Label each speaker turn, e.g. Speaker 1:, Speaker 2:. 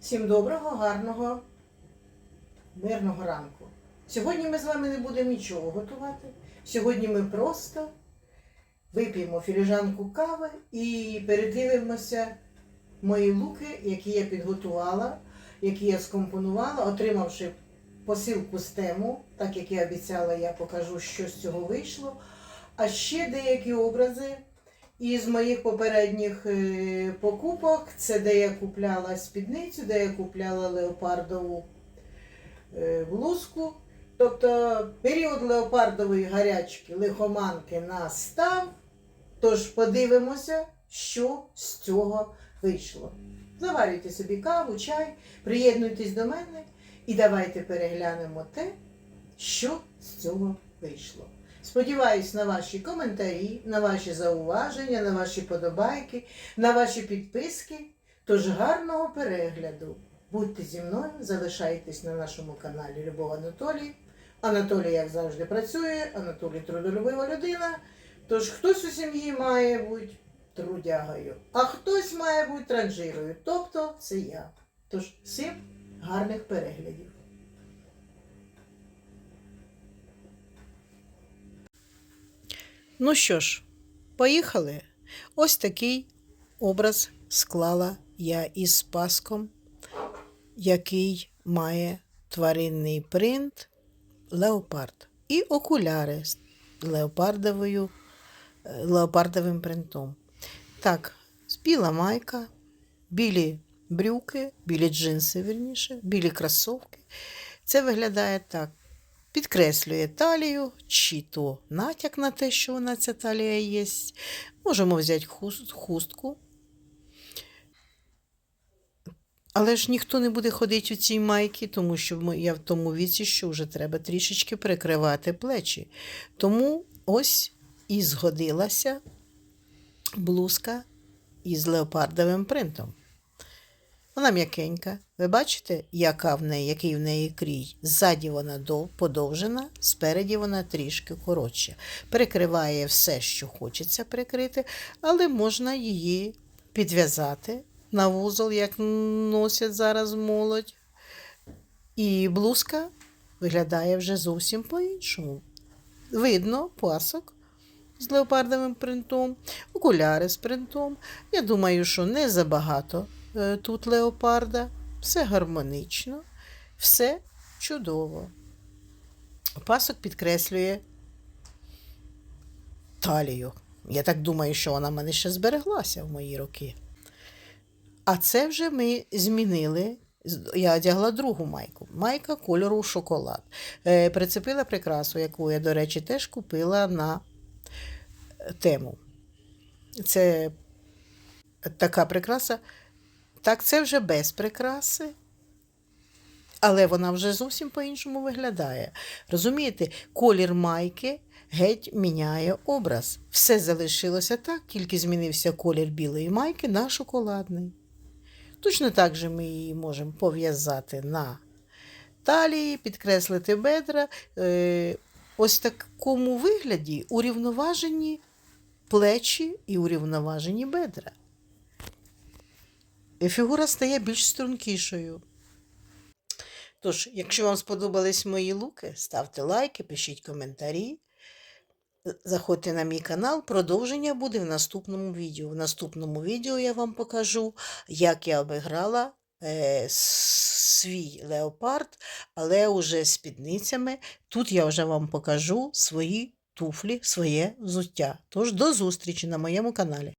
Speaker 1: Всім доброго, гарного, мирного ранку. Сьогодні ми з вами не будемо нічого готувати. Сьогодні ми просто вип'ємо філіжанку кави і передивимося мої луки, які я підготувала, які я скомпонувала, отримавши посилку з тему, так як я обіцяла, я покажу, що з цього вийшло. А ще деякі образи із моїх попередніх е, покупок. Це де я купляла спідницю, де я купляла леопардову е, блузку. Тобто період леопардової гарячки лихоманки настав. Тож подивимося, що з цього вийшло. Заварюйте собі каву, чай, приєднуйтесь до мене і давайте переглянемо те, що з цього вийшло. Сподіваюсь на ваші коментарі, на ваші зауваження, на ваші подобайки, на ваші підписки. Тож гарного перегляду. Будьте зі мною, залишайтесь на нашому каналі Любов Анатолій. Анатолій, як завжди, працює, Анатолій трудолюбива людина. Тож хтось у сім'ї має бути трудягою, а хтось має бути транжирою. Тобто це я. Тож всім гарних переглядів. Ну що ж, поїхали. Ось такий образ склала я із паском, який має тваринний принт леопард. І окуляри з леопардовою, е, леопардовим принтом. Так, біла майка, білі брюки, білі джинси, вірніше, білі кросовки. Це виглядає так. Підкреслює талію, чи то натяк на те, що вона ця талія є. Можемо взяти хуст- хустку. Але ж ніхто не буде ходити у цій майці, тому що я в тому віці, що вже треба трішечки прикривати плечі. Тому ось і згодилася блузка із леопардовим принтом. Вона м'якенька. Ви бачите, яка в неї, який в неї крій? Ззаді вона подовжена, спереді вона трішки коротша. Перекриває все, що хочеться прикрити, але можна її підв'язати на вузол, як носять зараз молодь. І блузка виглядає вже зовсім по-іншому. Видно пасок з леопардовим принтом, окуляри з принтом. Я думаю, що не забагато тут леопарда. Все гармонично, все чудово. Пасок підкреслює талію. Я так думаю, що вона в мене ще збереглася в мої роки. А це вже ми змінили. Я одягла другу майку. Майка кольору шоколад. Е, прицепила прикрасу, яку я, до речі, теж купила на е, тему. Це така прикраса. Так, це вже без прикраси. Але вона вже зовсім по-іншому виглядає. Розумієте, колір майки геть міняє образ. Все залишилося так, тільки змінився колір білої майки на шоколадний. Точно так же ми її можемо пов'язати на талії, підкреслити бедра. Е, ось такому вигляді урівноважені плечі і урівноважені бедра. Фігура стає більш стрункішою. Тож, якщо вам сподобались мої луки, ставте лайки, пишіть коментарі. Заходьте на мій канал, продовження буде в наступному відео. В наступному відео я вам покажу, як я обіграла е, свій леопард, але вже з спідницями. Тут я вже вам покажу свої туфлі, своє взуття. Тож до зустрічі на моєму каналі.